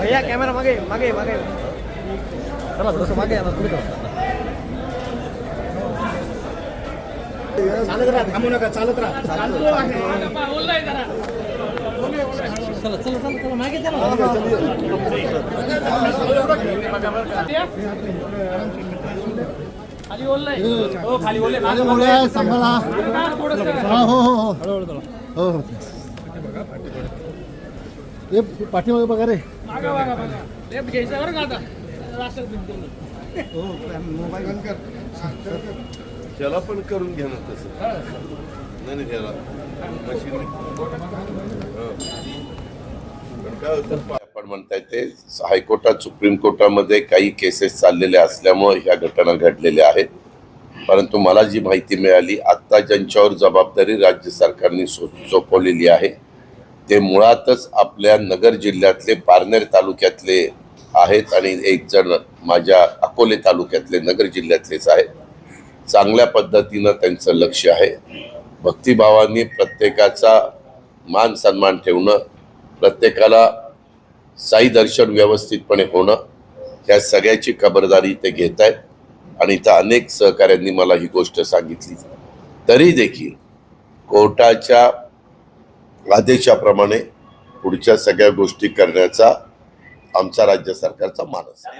भैया कॅमेरा मागे मागे मागे. चला थोडस मागे आता तुम्ही चालत राहा थांबू नका चालत राहा. चला चला चला मागे चला. खाली ओलले हो हो हो हो हळूहळू. हो हो. हे पाठीमागे बघा रे. त्याला पण करून घ्या ना तसं. नाही नाही त्याला. मशीन काय होतं आपण म्हणताय ते हायकोर्टात सुप्रीम कोर्टामध्ये काही केसेस चाललेल्या असल्यामुळे ह्या घटना घडलेल्या आहेत. परंतु मला जी माहिती मिळाली आत्ता ज्यांच्यावर जबाबदारी राज्य सरकारने सो- सोपवलेली आहे ते मुळातच आपल्या नगर जिल्ह्यातले पारनेर तालुक्यातले आहेत आणि एक जण माझ्या अकोले तालुक्यातले नगर जिल्ह्यातलेच आहेत. चांगल्या पद्धतीनं त्यांचं लक्ष आहे. भक्तिभावाने प्रत्येकाचा मान सन्मान ठेवणं प्रत्येकाला साई दर्शन व्यवस्थितपणे होणं ह्या सगळ्याची खबरदारी ते घेत आहेत आणि इथं अनेक सहकाऱ्यांनी मला ही गोष्ट सांगितली. तरी देखील कोर्टाच्या आदेशाप्रमाणे पुढच्या सगळ्या गोष्टी करण्याचा आमचा राज्य सरकारचा मानस आहे.